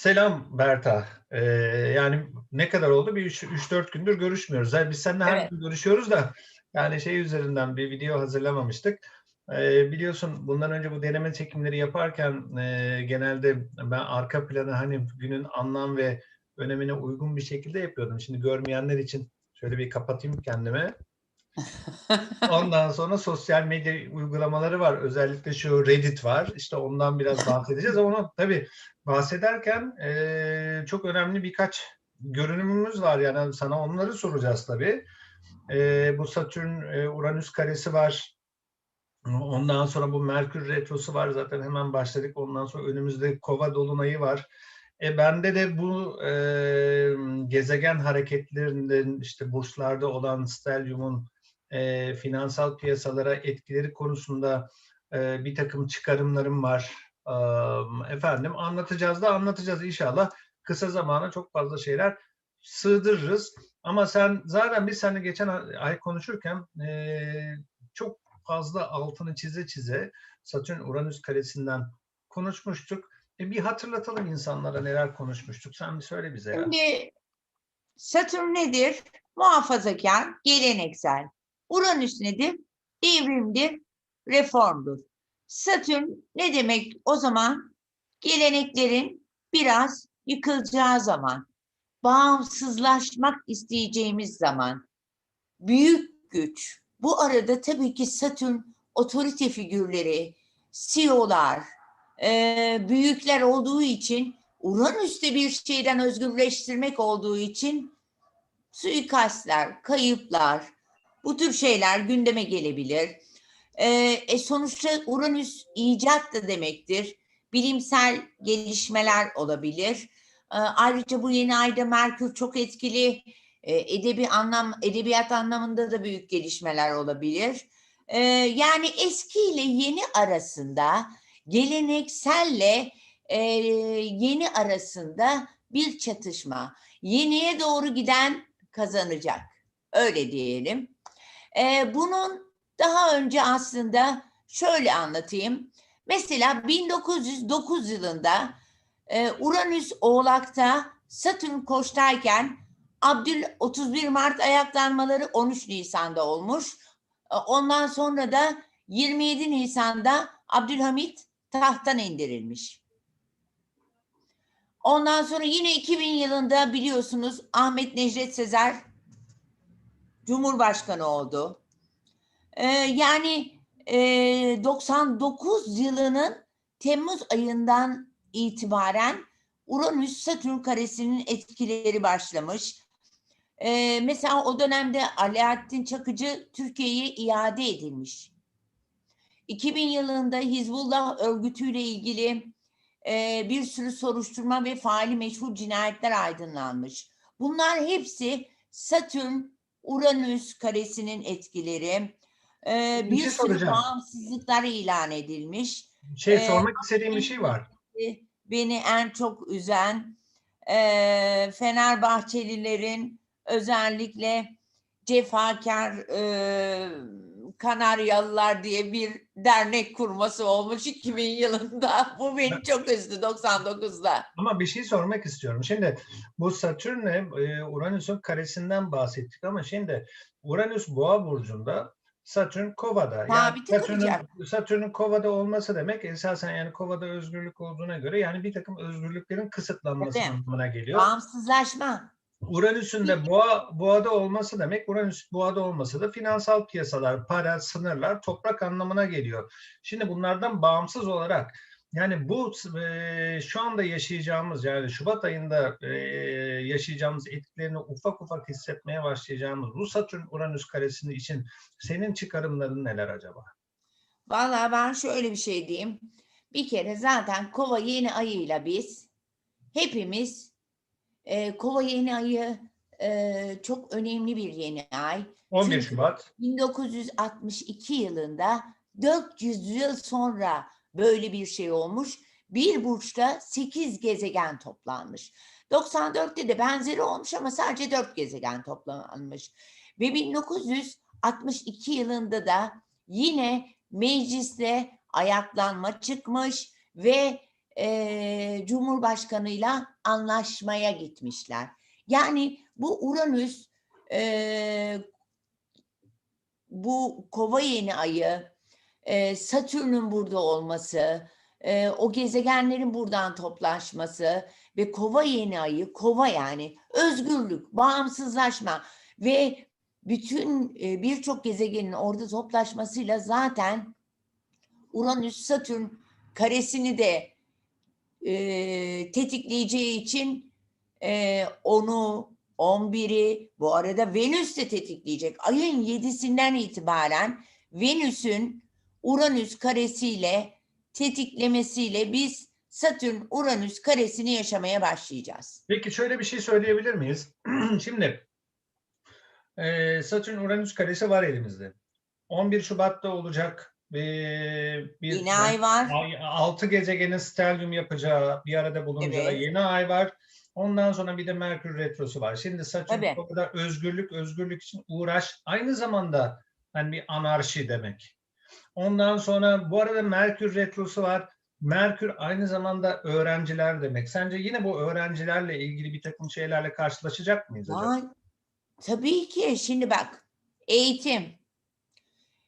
Selam Berta. Ee, yani ne kadar oldu? Bir 3-4 gündür görüşmüyoruz. Yani biz seninle her Evet. gün görüşüyoruz da yani şey üzerinden bir video hazırlamamıştık. Ee, biliyorsun bundan önce bu deneme çekimleri yaparken e, genelde ben arka planı hani günün anlam ve önemine uygun bir şekilde yapıyordum. Şimdi görmeyenler için şöyle bir kapatayım kendime. Ondan sonra sosyal medya uygulamaları var. Özellikle şu Reddit var. İşte ondan biraz bahsedeceğiz. Ama onu tabii bahsederken eee, çok önemli birkaç görünümümüz var. Yani sana onları soracağız tabii. Eee, bu Satürn e, Uranüs karesi var. Ondan sonra bu Merkür retrosu var. Zaten hemen başladık. Ondan sonra önümüzde Kova dolunayı var. E bende de bu e, gezegen hareketlerinden işte burçlarda olan stelyumun e, finansal piyasalara etkileri konusunda e, bir takım çıkarımlarım var. E, efendim anlatacağız da anlatacağız inşallah. Kısa zamana çok fazla şeyler sığdırırız. Ama sen zaten biz seninle geçen ay konuşurken e, çok fazla altını çize çize Satürn Uranüs karesinden konuşmuştuk. E bir hatırlatalım insanlara neler konuşmuştuk. Sen bir söyle bize ya. Şimdi Satürn nedir? Muhafazakar, geleneksel. Uranüs nedir? Devrimdir, reformdur. Satürn ne demek o zaman? Geleneklerin biraz yıkılacağı zaman, bağımsızlaşmak isteyeceğimiz zaman, büyük güç. Bu arada tabii ki Satürn otorite figürleri, CEO'lar, eee, büyükler olduğu için Uranüs'te bir şeyden özgürleştirmek olduğu için suikastler, kayıplar, bu tür şeyler gündeme gelebilir. Ee, e sonuçta Uranüs icat da demektir. Bilimsel gelişmeler olabilir. Ee, ayrıca bu yeni ayda Merkür çok etkili. Ee, edebi anlam, edebiyat anlamında da büyük gelişmeler olabilir. Ee, yani eski ile yeni arasında, gelenekselle e, yeni arasında bir çatışma. Yeniye doğru giden kazanacak. Öyle diyelim. Ee, bunun daha önce aslında şöyle anlatayım. Mesela 1909 yılında e, Uranüs Oğlak'ta Satürn Koç'tayken Abdül 31 Mart ayaklanmaları 13 Nisan'da olmuş. E, Ondan sonra da 27 Nisan'da Abdülhamit tahttan indirilmiş. Ondan sonra yine 2000 yılında biliyorsunuz Ahmet Necdet Sezer Cumhurbaşkanı oldu. Ee, yani e, 99 yılının Temmuz ayından itibaren Uranüs Satürn karesinin etkileri başlamış. Ee, mesela o dönemde Alaaddin Çakıcı Türkiye'ye iade edilmiş. 2000 yılında Hizbullah örgütüyle ilgili e, bir sürü soruşturma ve faali meşhur cinayetler aydınlanmış. Bunlar hepsi Satürn, Uranüs karesinin etkileri. E, Bir bir şey sürü soracağım. bağımsızlıklar ilan edilmiş. Şey Ee, sormak istediğim bir şey var. Beni en çok üzen e, Fenerbahçelilerin özellikle cefakar e, Kanaryalılar diye bir dernek kurması olmuş 2000 yılında. Bu beni çok üzdü 99'da. Ama bir şey sormak istiyorum. Şimdi bu Satürn'le e, Uranüs'ün karesinden bahsettik ama şimdi Uranüs Boğa burcunda Satürn Kova'da. Yani Satürn'ün. Satürn'ün Kova'da olması demek esasen yani Kova'da özgürlük olduğuna göre yani bir takım özgürlüklerin kısıtlanması anlamına geliyor. Bağımsızlaşma. Uranüs'ün de boğa, boğada olması demek, Uranüs boğada olması da finansal piyasalar, para, sınırlar, toprak anlamına geliyor. Şimdi bunlardan bağımsız olarak yani bu e, şu anda yaşayacağımız yani Şubat ayında e, yaşayacağımız etkilerini ufak ufak hissetmeye başlayacağımız bu Satürn Uranüs karesinin için senin çıkarımların neler acaba? Vallahi ben şöyle bir şey diyeyim. Bir kere zaten kova yeni ayıyla biz hepimiz e, kova yeni ayı e, çok önemli bir yeni ay. 11 Çünkü- Şubat 1962 yılında 400 yıl sonra böyle bir şey olmuş. Bir burçta 8 gezegen toplanmış. 94'te de benzeri olmuş ama sadece 4 gezegen toplanmış. Ve 1962 yılında da yine mecliste ayaklanma çıkmış ve e, Cumhurbaşkanıyla anlaşmaya gitmişler. Yani bu Uranüs e, bu kova yeni ayı, e, Satürn'ün burada olması, e, o gezegenlerin buradan toplaşması ve kova yeni ayı, kova yani özgürlük, bağımsızlaşma ve bütün e, birçok gezegenin orada toplaşmasıyla zaten Uranüs Satürn karesini de e, tetikleyeceği için e, onu 11'i bu arada Venüs de tetikleyecek. Ayın 7'sinden itibaren Venüs'ün Uranüs karesiyle tetiklemesiyle biz Satürn Uranüs karesini yaşamaya başlayacağız. Peki şöyle bir şey söyleyebilir miyiz? Şimdi e, Satürn Uranüs karesi var elimizde. 11 Şubat'ta olacak bir Yine ay var. 6 gezegenin stelyum yapacağı, bir arada bulunacağı Evet. yeni ay var. Ondan sonra bir de Merkür Retrosu var. Şimdi Satürn o kadar özgürlük, özgürlük için uğraş. Aynı zamanda hani bir anarşi demek. Ondan sonra bu arada Merkür Retrosu var. Merkür aynı zamanda öğrenciler demek. Sence yine bu öğrencilerle ilgili bir takım şeylerle karşılaşacak mıyız acaba? Ay, tabii ki. Şimdi bak, eğitim.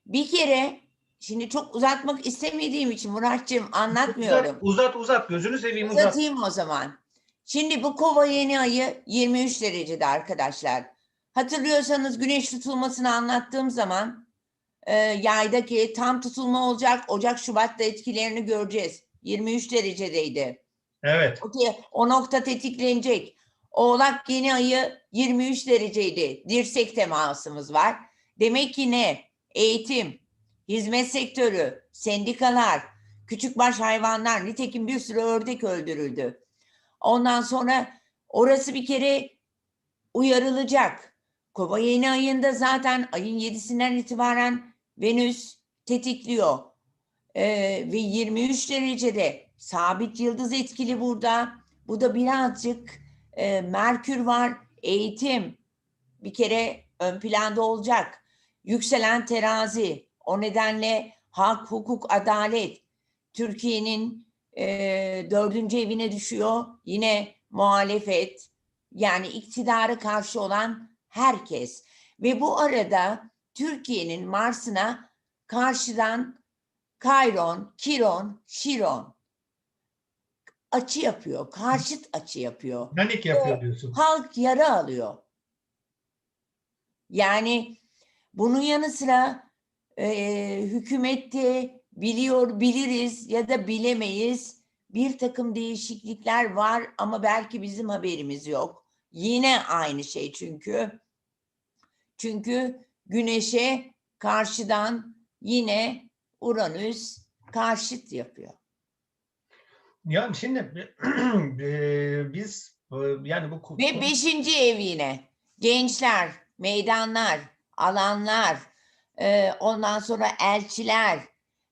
Bir kere, şimdi çok uzatmak istemediğim için Muratcığım anlatmıyorum. Uzat, uzat, uzat. Gözünü seveyim uzat. Uzatayım o zaman. Şimdi bu kova yeni ayı 23 derecede arkadaşlar. Hatırlıyorsanız güneş tutulmasını anlattığım zaman e, yaydaki tam tutulma olacak. Ocak Şubat'ta etkilerini göreceğiz. 23 derecedeydi. Evet. Okey, o nokta tetiklenecek. Oğlak yeni ayı 23 dereceydi. Dirsek temasımız var. Demek ki ne? Eğitim, hizmet sektörü, sendikalar, küçükbaş hayvanlar, nitekim bir sürü ördek öldürüldü. Ondan sonra orası bir kere uyarılacak. Kova yeni ayında zaten ayın 7'sinden itibaren Venüs tetikliyor. Ee, ve 23 derecede sabit yıldız etkili burada. Bu da birazcık e, Merkür var, eğitim bir kere ön planda olacak. Yükselen terazi, o nedenle hak, hukuk, adalet Türkiye'nin e, dördüncü evine düşüyor. Yine muhalefet, yani iktidara karşı olan herkes. Ve bu arada Türkiye'nin Mars'ına karşıdan Kayron, Kiron, Şiron açı yapıyor. Karşıt açı yapıyor. Panik yapıyor diyorsun. Halk yara alıyor. Yani bunun yanı sıra e, hükümette biliyor, biliriz ya da bilemeyiz. Bir takım değişiklikler var ama belki bizim haberimiz yok. Yine aynı şey çünkü. Çünkü güneşe karşıdan yine Uranüs karşıt yapıyor. Yani şimdi e, biz e, yani bu Ve beşinci ev yine. Gençler, meydanlar, alanlar, e, ondan sonra elçiler,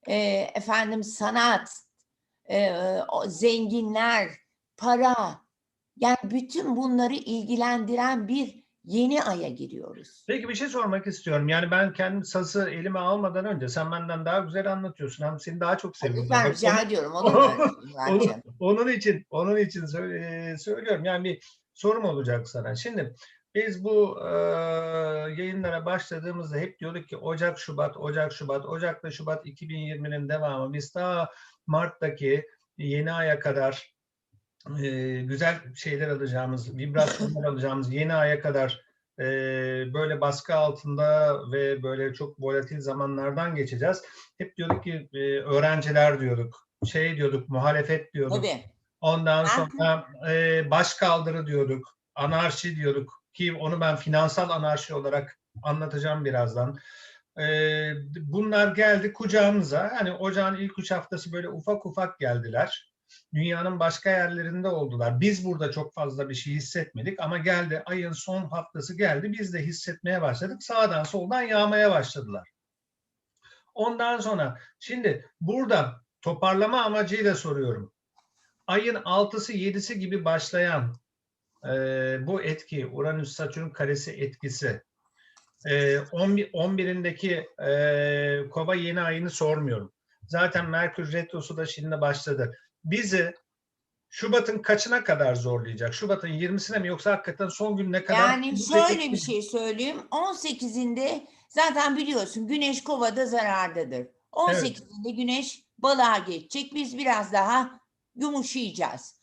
e, efendim sanat, e, o zenginler, para. Yani bütün bunları ilgilendiren bir yeni aya giriyoruz. Peki bir şey sormak istiyorum. Yani ben kendim sası elime almadan önce sen benden daha güzel anlatıyorsun. Hem seni daha çok seviyorum. Bak, rica onu- ediyorum. Onun, onun için onun için söyle- söylüyorum. Yani bir sorum olacak sana. Şimdi biz bu e, yayınlara başladığımızda hep diyorduk ki Ocak, Şubat, Ocak, Şubat, Ocak'ta Şubat 2020'nin devamı. Biz daha Mart'taki yeni aya kadar e, güzel şeyler alacağımız, vibrasyonlar alacağımız yeni aya kadar e, böyle baskı altında ve böyle çok volatil zamanlardan geçeceğiz. Hep diyorduk ki e, öğrenciler diyorduk, şey diyorduk, muhalefet diyorduk. Tabii. Ondan sonra e, başkaldırı diyorduk, anarşi diyorduk ki onu ben finansal anarşi olarak anlatacağım birazdan. E, bunlar geldi kucağımıza. Hani ocağın ilk üç haftası böyle ufak ufak geldiler. Dünyanın başka yerlerinde oldular. Biz burada çok fazla bir şey hissetmedik ama geldi ayın son haftası geldi. Biz de hissetmeye başladık. Sağdan soldan yağmaya başladılar. Ondan sonra şimdi burada toparlama amacıyla soruyorum ayın 6'sı 7'si gibi başlayan e, bu etki Uranüs Satürn karesi etkisi e, 11, 11'indeki e, kova yeni ayını sormuyorum. Zaten Merkür retrosu da şimdi başladı. Bizi Şubat'ın kaçına kadar zorlayacak? Şubat'ın 20'sine mi yoksa hakikaten son gününe kadar? Yani şöyle bir şey söyleyeyim. 18'inde zaten biliyorsun Güneş Kova'da zarardadır. 18'inde Güneş balığa geçecek. Biz biraz daha yumuşayacağız.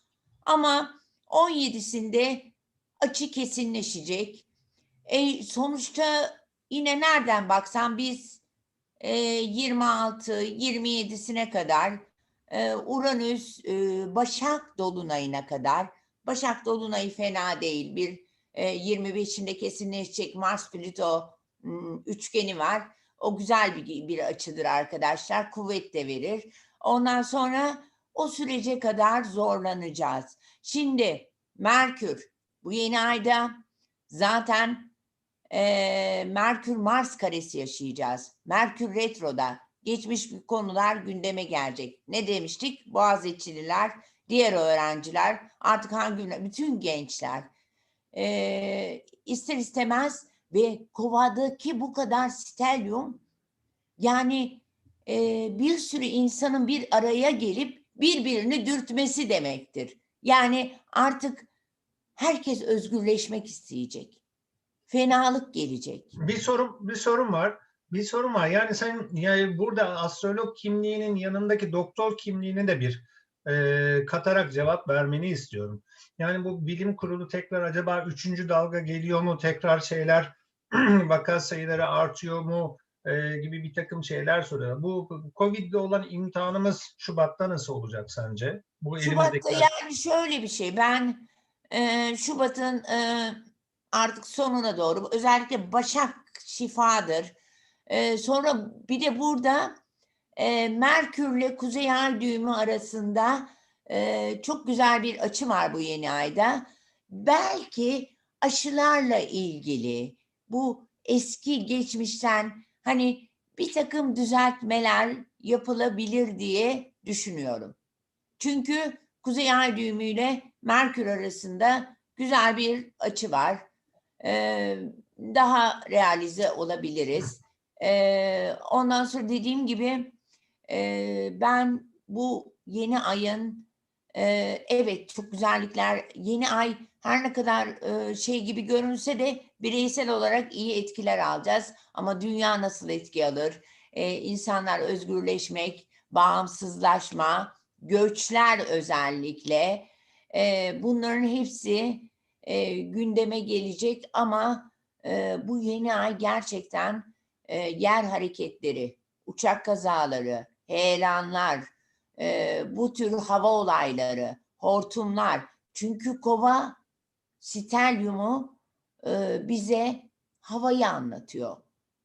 Ama 17'sinde açı kesinleşecek. E, sonuçta yine nereden baksan biz e, 26 27'sine kadar e, Uranüs e, Başak dolunayına kadar Başak dolunayı fena değil. Bir e, 25'inde kesinleşecek Mars Plüto üçgeni var. O güzel bir, bir açıdır arkadaşlar. Kuvvet de verir. Ondan sonra o sürece kadar zorlanacağız. Şimdi Merkür bu yeni ayda zaten e, Merkür Mars karesi yaşayacağız. Merkür retroda geçmiş bir konular gündeme gelecek. Ne demiştik? Boğaziçi'liler, diğer öğrenciler, artık hangi bütün gençler e, ister istemez ve kovadaki bu kadar stelyum yani e, bir sürü insanın bir araya gelip birbirini dürtmesi demektir. Yani artık herkes özgürleşmek isteyecek. Fenalık gelecek. Bir sorun bir sorun var. Bir sorun var. Yani sen yani burada astrolog kimliğinin yanındaki doktor kimliğini de bir e, katarak cevap vermeni istiyorum. Yani bu bilim kurulu tekrar acaba üçüncü dalga geliyor mu? Tekrar şeyler vaka sayıları artıyor mu? E, gibi bir takım şeyler soruyor. Bu Covid'de olan imtihanımız Şubat'ta nasıl olacak sence? Bu Şubat'ta elimizdekiler- yani şöyle bir şey. Ben e, Şubat'ın e, artık sonuna doğru özellikle Başak şifadır. E, sonra bir de burada e, Merkürle Kuzey Ay düğümü arasında e, çok güzel bir açı var bu yeni ayda. Belki aşılarla ilgili bu eski geçmişten hani bir takım düzeltmeler yapılabilir diye düşünüyorum. Çünkü Kuzey Ay düğümüyle Merkür arasında güzel bir açı var. Ee, daha realize olabiliriz. Ee, ondan sonra dediğim gibi e, ben bu yeni ayın e, evet çok güzellikler yeni ay her ne kadar e, şey gibi görünse de bireysel olarak iyi etkiler alacağız. Ama dünya nasıl etki alır? Ee, insanlar özgürleşmek, bağımsızlaşma, göçler özellikle e, bunların hepsi e, gündeme gelecek ama e, bu yeni ay gerçekten e, yer hareketleri, uçak kazaları, heyelanlar, e, bu tür hava olayları, hortumlar. Çünkü kova stelyumu e, bize havayı anlatıyor.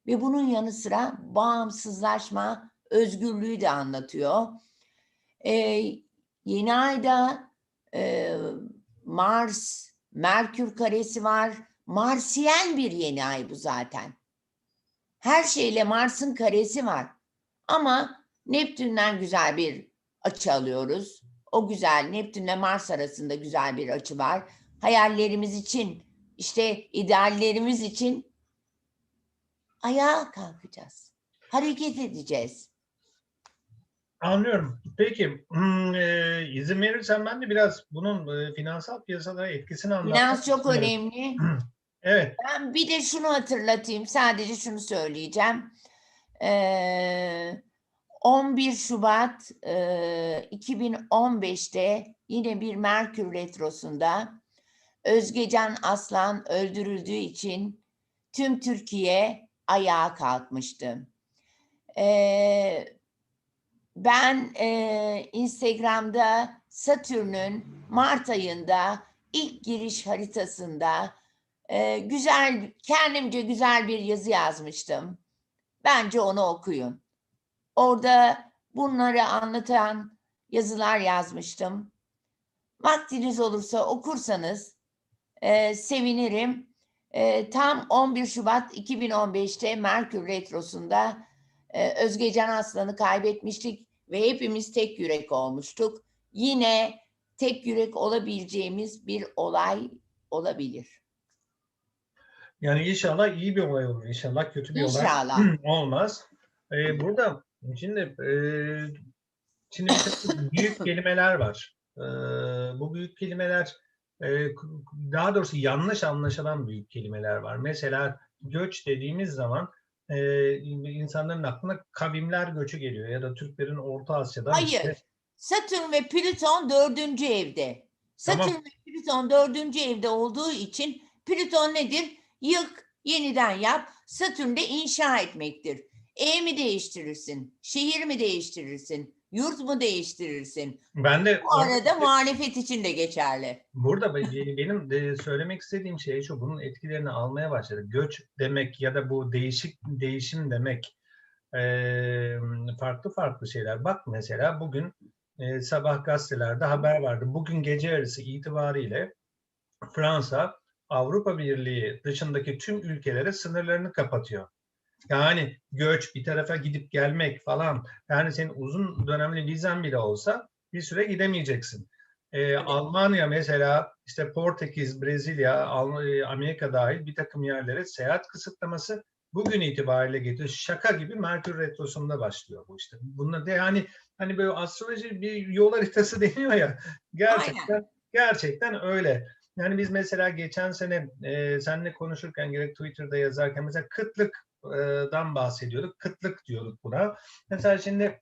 Ve bunun yanı sıra bağımsızlaşma, özgürlüğü de anlatıyor. E, yeni ayda e, Mars, Merkür karesi var. Marsiyen bir yeni ay bu zaten. Her şeyle Mars'ın karesi var. Ama Neptün'den güzel bir açı alıyoruz. O güzel Neptünle Mars arasında güzel bir açı var. Hayallerimiz için, işte ideallerimiz için ayağa kalkacağız. Hareket edeceğiz. Anlıyorum. Peki, hmm, e, izin verirsen ben de biraz bunun e, finansal piyasalara etkisini anlatmak Finans çok istiyorum. önemli. Evet, Ben bir de şunu hatırlatayım. Sadece şunu söyleyeceğim. Ee, 11 Şubat e, 2015'te yine bir Merkür Retrosu'nda Özgecan Aslan öldürüldüğü için tüm Türkiye ayağa kalkmıştı. Ee, ben e, Instagram'da Satürn'ün Mart ayında ilk giriş haritasında e, güzel, kendimce güzel bir yazı yazmıştım. Bence onu okuyun. Orada bunları anlatan yazılar yazmıştım. Vaktiniz olursa okursanız e, sevinirim. E, tam 11 Şubat 2015'te Merkür Retrosu'nda e, Özgecan Aslan'ı kaybetmiştik ve hepimiz tek yürek olmuştuk. Yine tek yürek olabileceğimiz bir olay olabilir. yani inşallah iyi bir olay olur. İnşallah kötü bir olay İnşallah. olmaz. Ee, burada şimdi e, şimdi büyük kelimeler var. e, bu büyük kelimeler e, daha doğrusu yanlış anlaşılan büyük kelimeler var. Mesela göç dediğimiz zaman e, insanların aklına kavimler göçü geliyor ya da Türklerin Orta Asya'dan Hayır. işte Satürn ve Plüton dördüncü evde. Tamam. Satürn ve Plüton dördüncü evde olduğu için Plüton nedir? Yık, yeniden yap. Satürn de inşa etmektir. Ev mi değiştirirsin? Şehir mi değiştirirsin? Yurt mu değiştirirsin? ben de Bu arada muhalefet için de geçerli. Burada be- benim de söylemek istediğim şey şu, bunun etkilerini almaya başladı. Göç demek ya da bu değişik değişim demek eee, farklı farklı şeyler. Bak mesela bugün eee, sabah gazetelerde haber vardı. Bugün gece yarısı itibariyle Fransa Avrupa Birliği dışındaki tüm ülkelere sınırlarını kapatıyor. Yani göç, bir tarafa gidip gelmek falan. Yani senin uzun dönemli vizen bile olsa bir süre gidemeyeceksin. Ee, Almanya mesela işte Portekiz, Brezilya, e, Amerika dahil bir takım yerlere seyahat kısıtlaması bugün itibariyle getiriyor. Şaka gibi Merkür Retrosu'nda başlıyor bu işte. Bunlar da yani hani böyle astroloji bir yol haritası deniyor ya. Gerçekten gerçekten öyle. Yani biz mesela geçen sene e, seninle konuşurken gerek Twitter'da yazarken mesela kıtlıktan bahsediyorduk. Kıtlık diyorduk buna. Mesela şimdi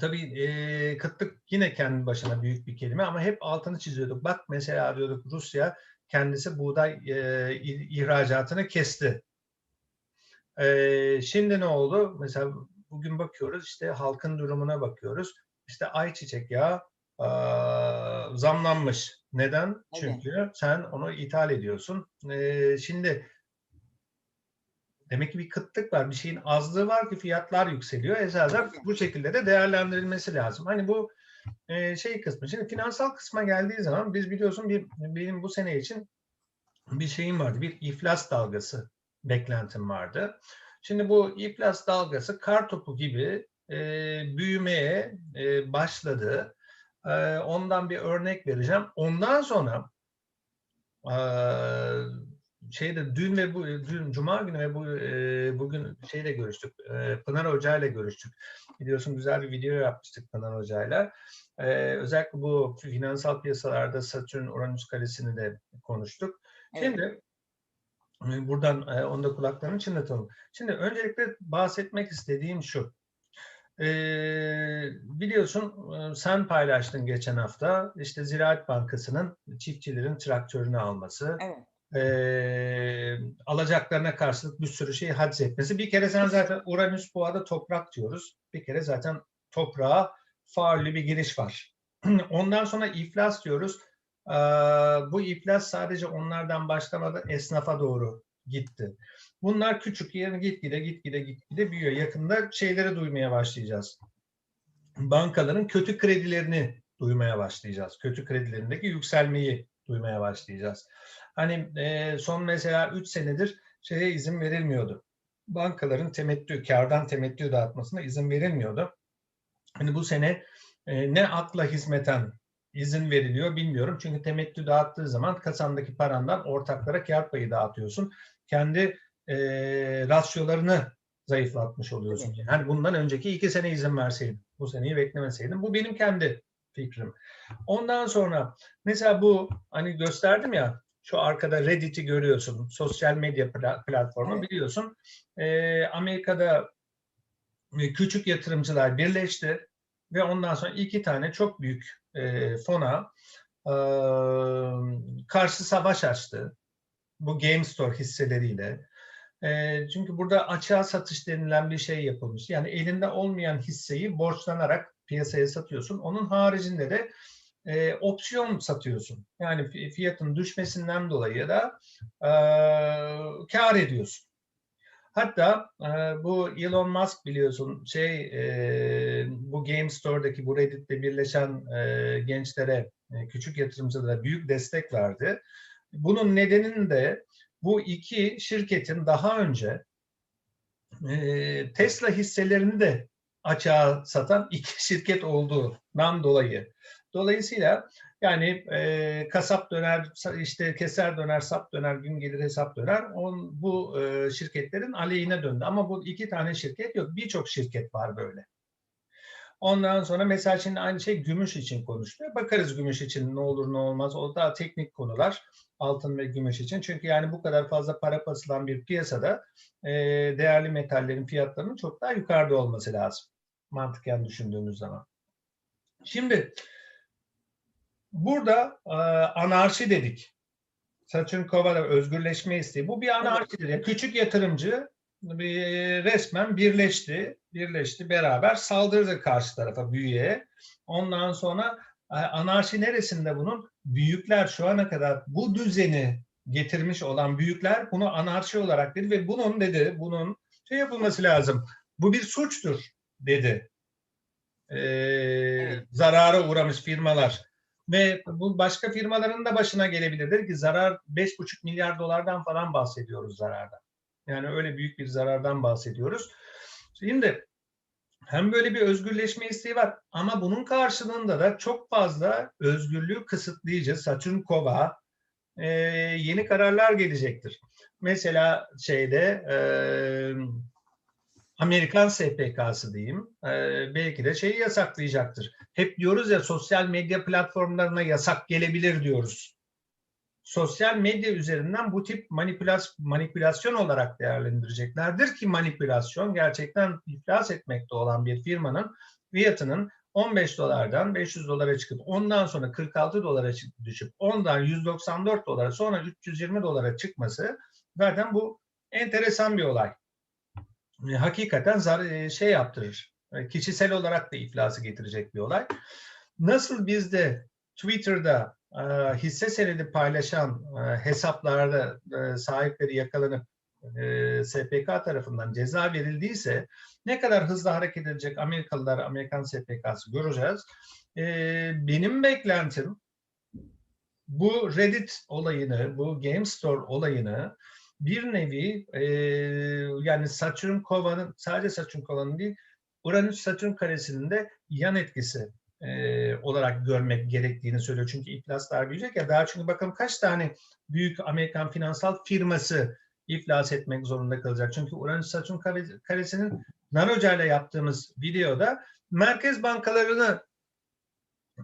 tabii e, kıtlık yine kendi başına büyük bir kelime ama hep altını çiziyorduk. Bak mesela diyorduk Rusya kendisi buğday e, ihracatını kesti. E, şimdi ne oldu? Mesela bugün bakıyoruz işte halkın durumuna bakıyoruz. İşte ayçiçek yağı e, zamlanmış. Neden? Evet. Çünkü sen onu ithal ediyorsun. E, şimdi Demek ki bir kıtlık var, bir şeyin azlığı var ki fiyatlar yükseliyor. Esasen bu şekilde de değerlendirilmesi lazım. Hani bu e, şey kısmı. Şimdi finansal kısma geldiği zaman biz biliyorsun bir benim bu sene için bir şeyim vardı. Bir iflas dalgası beklentim vardı. Şimdi bu iflas dalgası kar topu gibi e, büyümeye e, başladı. E, ondan bir örnek vereceğim. Ondan sonra e, şeyde dün ve bu dün cuma günü ve bu e, bugün şeyle görüştük. E, Pınar Hoca ile görüştük. Biliyorsun güzel bir video yapmıştık Pınar Hoca'yla. E, özellikle bu finansal piyasalarda Satürn Uranüs karesini de konuştuk. Evet. Şimdi e, buradan e, onu da kulaklarını çınlatalım. Şimdi öncelikle bahsetmek istediğim şu. E, biliyorsun e, sen paylaştın geçen hafta işte Ziraat Bankası'nın çiftçilerin traktörünü alması Evet. E, alacaklarına karşılık bir sürü şey haciz etmesi. Bir kere sen zaten Uranüs boğada toprak diyoruz. Bir kere zaten toprağa faullü bir giriş var. Ondan sonra iflas diyoruz. Ee, bu iflas sadece onlardan başlamadı esnafa doğru gitti. Bunlar küçük yani gitgide gitgide gitgide büyüyor. Yakında şeyleri duymaya başlayacağız. Bankaların kötü kredilerini duymaya başlayacağız. Kötü kredilerindeki yükselmeyi duymaya başlayacağız. Hani e, son mesela 3 senedir şeye izin verilmiyordu. Bankaların temettü, kardan temettü dağıtmasına izin verilmiyordu. Hani bu sene e, ne akla hizmeten izin veriliyor bilmiyorum. Çünkü temettü dağıttığı zaman kasandaki parandan ortaklara kar payı dağıtıyorsun. Kendi e, rasyolarını zayıflatmış oluyorsun. Yani bundan önceki iki sene izin verseydin, bu seneyi beklemeseydin. Bu benim kendi fikrim. Ondan sonra mesela bu hani gösterdim ya şu arkada Reddit'i görüyorsun. Sosyal medya pla- platformu Evet. biliyorsun. Ee, Amerika'da e, küçük yatırımcılar birleşti ve ondan sonra iki tane çok büyük e, fona e, karşı savaş açtı. Bu GameStore hisseleriyle. E, çünkü burada açığa satış denilen bir şey yapılmış. Yani elinde olmayan hisseyi borçlanarak piyasaya satıyorsun. Onun haricinde de e, opsiyon satıyorsun. Yani fi- fiyatın düşmesinden dolayı da e, kar ediyorsun. Hatta e, bu Elon Musk biliyorsun şey e, bu Game Store'daki bu Reddit'te birleşen e, gençlere, e, küçük yatırımcılara büyük destek verdi. Bunun nedenini de bu iki şirketin daha önce e, Tesla hisselerini de açığa satan iki şirket olduğundan dolayı. Dolayısıyla yani e, kasap döner, işte keser döner, sap döner, gün gelir hesap döner. On, bu e, şirketlerin aleyhine döndü. Ama bu iki tane şirket yok. Birçok şirket var böyle. Ondan sonra mesela şimdi aynı şey gümüş için konuşuluyor. Bakarız gümüş için ne olur ne olmaz. O daha teknik konular altın ve gümüş için. Çünkü yani bu kadar fazla para basılan bir piyasada e, değerli metallerin fiyatlarının çok daha yukarıda olması lazım. Mantıken düşündüğümüz zaman. Şimdi burada e, anarşi dedik. Satürn Kova'da özgürleşme isteği. Bu bir anarşidir. Yani küçük yatırımcı resmen birleşti. Birleşti beraber saldırdı karşı tarafa büyüye. Ondan sonra e, anarşi neresinde bunun? Büyükler şu ana kadar bu düzeni getirmiş olan büyükler bunu anarşi olarak dedi ve bunun dedi bunun şey yapılması lazım. Bu bir suçtur dedi. Ee, zarara uğramış firmalar ve bu başka firmaların da başına gelebilir. Dedi ki zarar 5,5 milyar dolardan falan bahsediyoruz zarardan. Yani öyle büyük bir zarardan bahsediyoruz. Şimdi hem böyle bir özgürleşme isteği var ama bunun karşılığında da çok fazla özgürlüğü kısıtlayıcı Satürn Kova e, yeni kararlar gelecektir. Mesela şeyde e, Amerikan SPK'sı diyeyim e, belki de şeyi yasaklayacaktır. Hep diyoruz ya sosyal medya platformlarına yasak gelebilir diyoruz. Sosyal medya üzerinden bu tip manipülasyon, manipülasyon olarak değerlendireceklerdir ki manipülasyon gerçekten iflas etmekte olan bir firmanın fiyatının 15 dolardan 500 dolara çıkıp ondan sonra 46 dolara düşüp ondan 194 dolara sonra 320 dolara çıkması zaten bu enteresan bir olay. E, hakikaten zar e, şey yaptırır. E, kişisel olarak da iflası getirecek bir olay. Nasıl bizde Twitter'da hisse senedi paylaşan e, hesaplarda e, sahipleri yakalanıp e, SPK tarafından ceza verildiyse ne kadar hızlı hareket edecek Amerikalılar, Amerikan SPK'sı göreceğiz. Benim beklentim bu Reddit olayını, bu GameStore olayını bir nevi yani Satürn kovanın sadece Satürn kovanın değil Uranüs Satürn karesinin de yan etkisi e, olarak görmek gerektiğini söylüyor. Çünkü iflaslar büyüyecek ya daha çünkü bakalım kaç tane büyük Amerikan finansal firması iflas etmek zorunda kalacak. Çünkü Uranüs Satürn karesinin Naroca ile yaptığımız videoda merkez bankalarını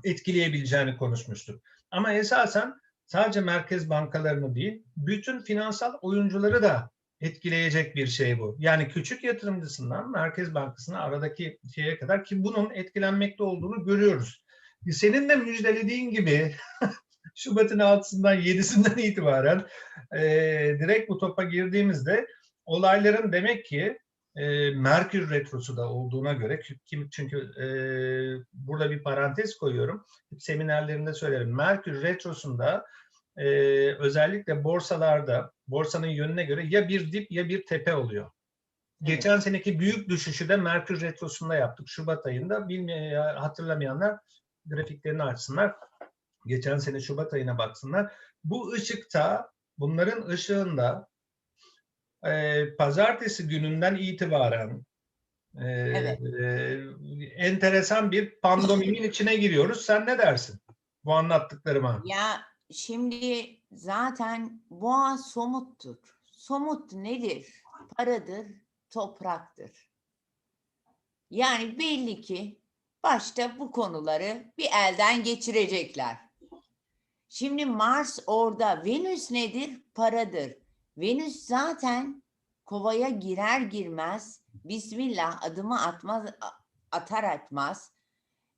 etkileyebileceğini konuşmuştuk. Ama esasen sadece merkez bankalarını değil, bütün finansal oyuncuları da etkileyecek bir şey bu. Yani küçük yatırımcısından Merkez Bankası'na aradaki şeye kadar ki bunun etkilenmekte olduğunu görüyoruz. Senin de müjdelediğin gibi Şubat'ın 6'sından 7'sinden itibaren e, direkt bu topa girdiğimizde olayların demek ki e, Merkür Retrosu da olduğuna göre kim çünkü e, burada bir parantez koyuyorum. Seminerlerinde söylerim. Merkür Retrosu'nda e, özellikle borsalarda borsanın yönüne göre ya bir dip ya bir tepe oluyor. Geçen evet. seneki büyük düşüşü de Merkür Retrosu'nda yaptık Şubat ayında. Bilmeyen, hatırlamayanlar grafiklerini açsınlar. Geçen sene Şubat ayına baksınlar. Bu ışıkta, bunların ışığında e, pazartesi gününden itibaren e, evet. e, enteresan bir pandeminin içine giriyoruz. Sen ne dersin bu anlattıklarıma? Ya Şimdi zaten boğa somuttur. Somut nedir? Paradır, topraktır. Yani belli ki başta bu konuları bir elden geçirecekler. Şimdi Mars orada, Venüs nedir? Paradır. Venüs zaten kovaya girer girmez Bismillah adımı atmaz atar atmaz.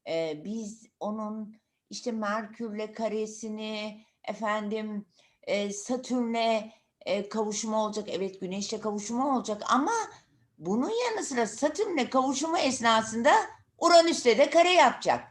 Ee, biz onun işte Merkürle karesini efendim e, Satürn'le e, kavuşumu olacak. Evet Güneş'le kavuşumu olacak ama bunun yanı sıra Satürn'le kavuşumu esnasında Uranüs'le de kare yapacak.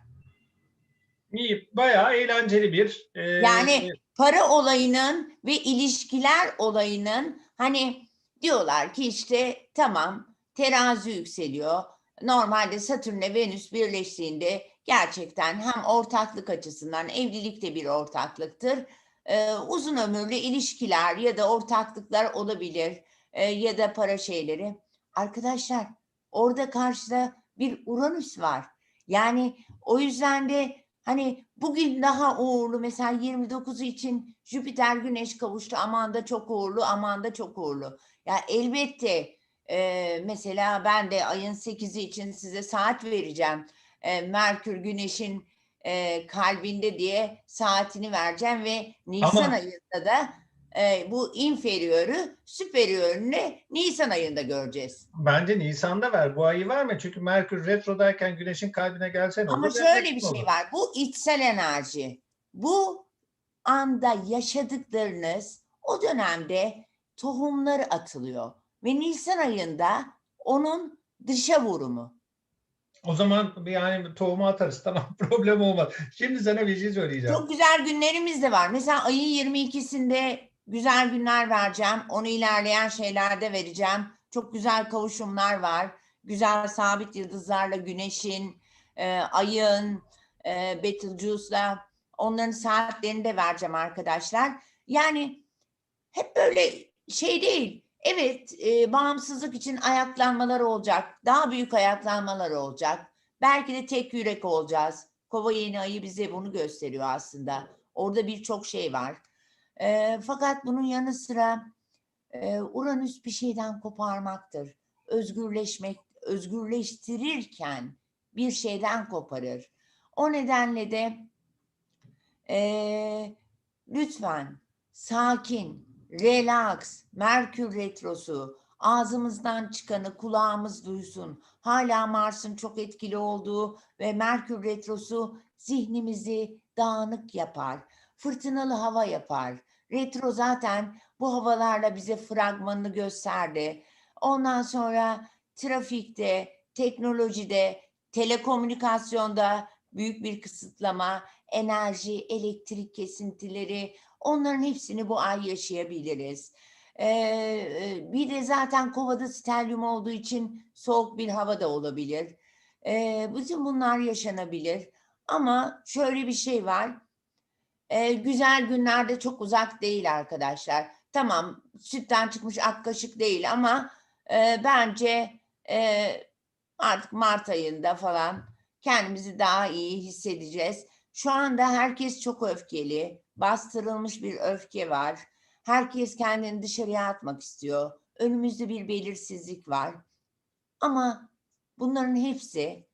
İyi, bayağı eğlenceli bir... E, yani para olayının ve ilişkiler olayının hani diyorlar ki işte tamam terazi yükseliyor. Normalde Satürn'le Venüs birleştiğinde gerçekten hem ortaklık açısından evlilik de bir ortaklıktır. Ee, uzun ömürlü ilişkiler ya da ortaklıklar olabilir e, ya da para şeyleri. Arkadaşlar orada karşıda bir Uranüs var. Yani o yüzden de hani bugün daha uğurlu mesela 29'u için Jüpiter Güneş kavuştu aman da çok uğurlu aman da çok uğurlu. Ya elbette e, mesela ben de ayın 8'i için size saat vereceğim e, Merkür Güneş'in e, kalbinde diye saatini vereceğim ve Nisan Ama- ayında da e, bu inferiörü süperiyörünü Nisan ayında göreceğiz. Bence Nisan'da ver. Bu ayı verme. Çünkü Merkür retrodayken Güneş'in kalbine gelsene. Ama şöyle bir şey olur. var. Bu içsel enerji. Bu anda yaşadıklarınız o dönemde tohumları atılıyor. Ve Nisan ayında onun dışa vurumu. O zaman yani tohumu atarız. Tamam problem olmaz. Şimdi sana bir şey söyleyeceğim. Çok güzel günlerimiz de var. Mesela ayın 22'sinde güzel günler vereceğim. Onu ilerleyen şeylerde vereceğim. Çok güzel kavuşumlar var. Güzel sabit yıldızlarla güneşin, e, ayın, e, Betelgeuse'la onların saatlerini de vereceğim arkadaşlar. Yani hep böyle şey değil. Evet, e, bağımsızlık için ayaklanmalar olacak. Daha büyük ayaklanmalar olacak. Belki de tek yürek olacağız. Kova yeni ayı bize bunu gösteriyor aslında. Orada birçok şey var. E, fakat bunun yanı sıra e, Uranüs bir şeyden koparmaktır. Özgürleşmek, özgürleştirirken bir şeyden koparır. O nedenle de e, lütfen sakin, relax, Merkür retrosu, ağzımızdan çıkanı kulağımız duysun. Hala Mars'ın çok etkili olduğu ve Merkür retrosu zihnimizi dağınık yapar. Fırtınalı hava yapar. Retro zaten bu havalarla bize fragmanını gösterdi. Ondan sonra trafikte, teknolojide, telekomünikasyonda büyük bir kısıtlama, enerji, elektrik kesintileri onların hepsini bu ay yaşayabiliriz. Ee, bir de zaten kovada stelyum olduğu için soğuk bir hava da olabilir. Ee, bütün bunlar yaşanabilir. Ama şöyle bir şey var. Ee, güzel günlerde çok uzak değil arkadaşlar. Tamam sütten çıkmış ak kaşık değil ama e, bence e, artık Mart ayında falan kendimizi daha iyi hissedeceğiz. Şu anda herkes çok öfkeli. Bastırılmış bir öfke var. Herkes kendini dışarıya atmak istiyor. Önümüzde bir belirsizlik var. Ama bunların hepsi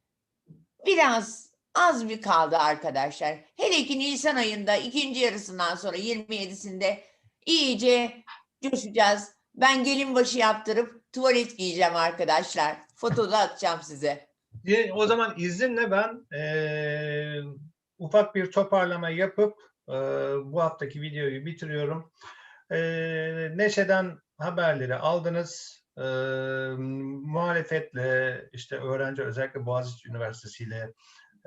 biraz az bir kaldı arkadaşlar. Hele ki Nisan ayında ikinci yarısından sonra 27'sinde iyice coşacağız. Ben gelin başı yaptırıp tuvalet giyeceğim arkadaşlar. Fotoda atacağım size. O zaman izinle ben eee, ufak bir toparlama yapıp eee, bu haftaki videoyu bitiriyorum. Eee, Neşe'den haberleri aldınız. Eee, muhalefetle işte öğrenci özellikle Boğaziçi Üniversitesi ile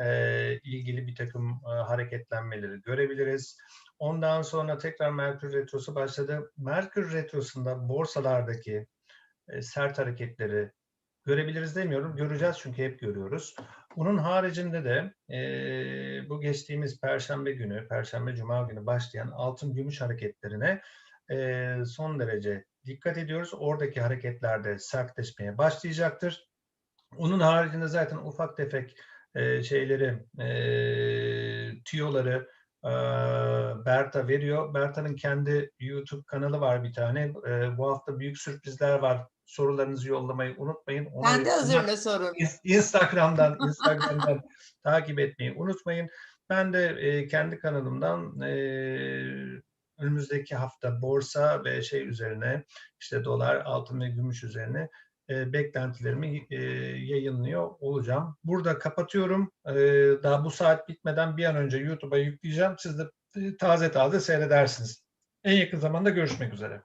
eee, ilgili bir takım eee, hareketlenmeleri görebiliriz. Ondan sonra tekrar Merkür Retrosu başladı. Merkür Retrosu'nda borsalardaki e, sert hareketleri görebiliriz demiyorum. Göreceğiz çünkü hep görüyoruz. Bunun haricinde de e, bu geçtiğimiz Perşembe günü, Perşembe Cuma günü başlayan altın gümüş hareketlerine e, son derece dikkat ediyoruz. Oradaki hareketlerde sertleşmeye başlayacaktır. Onun haricinde zaten ufak tefek e, şeyleri, e, tüyoları Berta veriyor. Berta'nın kendi YouTube kanalı var bir tane. Bu hafta büyük sürprizler var. Sorularınızı yollamayı unutmayın. Onu Sen de hazırla sorunu. İns- Instagram'dan Instagram'dan takip etmeyi unutmayın. Ben de e, kendi kanalımdan e, önümüzdeki hafta borsa ve şey üzerine işte dolar, altın ve gümüş üzerine e, beklentilerimi e, yayınlıyor olacağım. Burada kapatıyorum. E, daha bu saat bitmeden bir an önce YouTube'a yükleyeceğim. Siz de e, taze taze seyredersiniz. En yakın zamanda görüşmek üzere.